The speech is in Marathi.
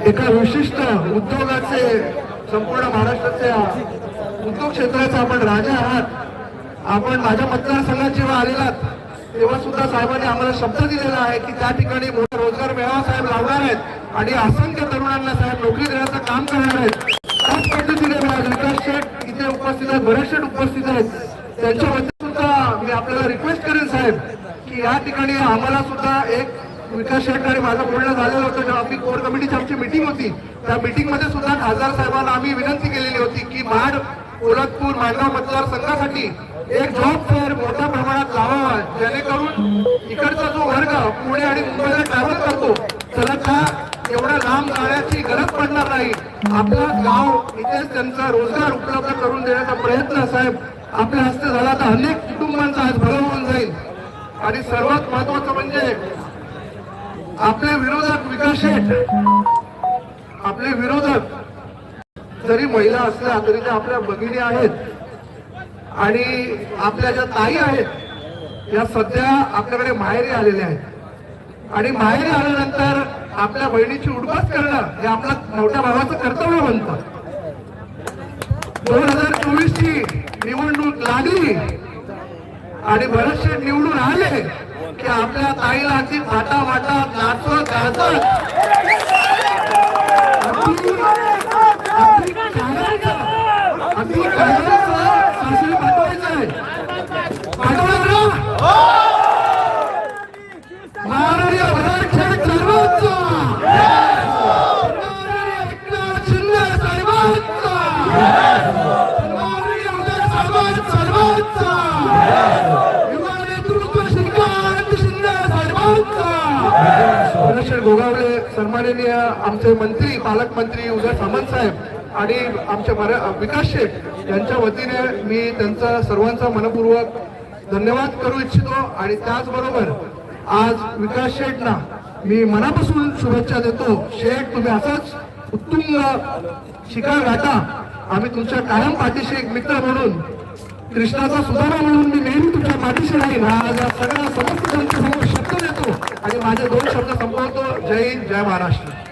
एका विशिष्ट उद्योगाचे संपूर्ण महाराष्ट्राच्या उद्योग क्षेत्राचे आपण राजा आहात. आपण माझ्या मतदारसंघात जेव्हा आलेलात तेव्हा सुद्धा साहेबांनी आम्हाला शब्द दिलेला आहे की त्या ठिकाणी मोठा रोजगार मेळावा साहेब लावणार आहेत आणि असंख्य तरुणांना साहेब नोकरी देण्याचं काम करणार आहेत. त्याच पद्धतीने विकास शेठ इथे उपस्थित आहेत बरेच शेठ उपस्थित आहेत. त्यांच्याबद्दल सुद्धा मी आपल्याला रिक्वेस्ट करेन साहेब की या ठिकाणी आम्हाला सुद्धा एक विकास शेट्टी आणि माझं बोलणं झालेलं होतं जेव्हा आपली कोर कमिटीची आमची मिटिंग होती. त्या मिटिंगमध्ये सुद्धा खासदार साहेबांना आम्ही विनंती केलेली होती की माड पोलादपूर मांडगाव मतदारसंघासाठी एक जॉब फेअर मोठ्या प्रमाणात लावावा जेणेकरून इकडचा जो वर्ग पुणे आणि मुंबईला ट्रॅव्हल करतो त्याला त्या एवढ्या लांब जाण्याची गरज पडणार नाही. आपला गाव इथेच त्यांचा रोजगार उपलब्ध करून देण्याचा प्रयत्न साहेब आपल्या हस्ते झाला तर अनेक कुटुंबांचा आज भलं होऊन जाईल. आणि सर्वात महत्वाचं म्हणजे आपले विरोधक विकास आपले विरोधक जरी महिला असल्या तरी त्या आपल्या भगिनी आहेत. आणि आपल्या ज्या ताई आहेत या सध्या आपल्याकडे माहेरी आलेल्या आहेत. आणि माहेरी आल्यानंतर आपल्या बहिणीची उडपास करणं हे आपलं मोठ्या भावाचं कर्तव्य बनतं. दोन हजार चोवीस ची निवडणूक लागली आणि बरेचसे निवडून आले. की आपल्या ताईला अगदी फाटा फाटा नाचवत गाजत अगदी- अगदी अध्यक्ष गोगावले सन्माननीय आमचे मंत्री पालकमंत्री उदय सामंत साहेब आणि आमचे मरा- विकास शेठ यांच्या वतीने मी त्यांचा सर्वांचा मनपूर्वक धन्यवाद करू इच्छितो आणि त्याचबरोबर आज विकास शेठना मी मनापासून शुभेच्छा देतो. शेठ तुम्ही असाच उत्तुंग शिकार गाठा आम्ही तुमच्या कायम पाठीशी एक मित्र म्हणून कृष्णाचा सुधारा म्हणून मी नेहमी तुमच्या पाठीशी राहील हा आज सगळ्या समस्त शब्द देतो आणि माझे दोन शब्द जय हिंद जय महाराष्ट्र.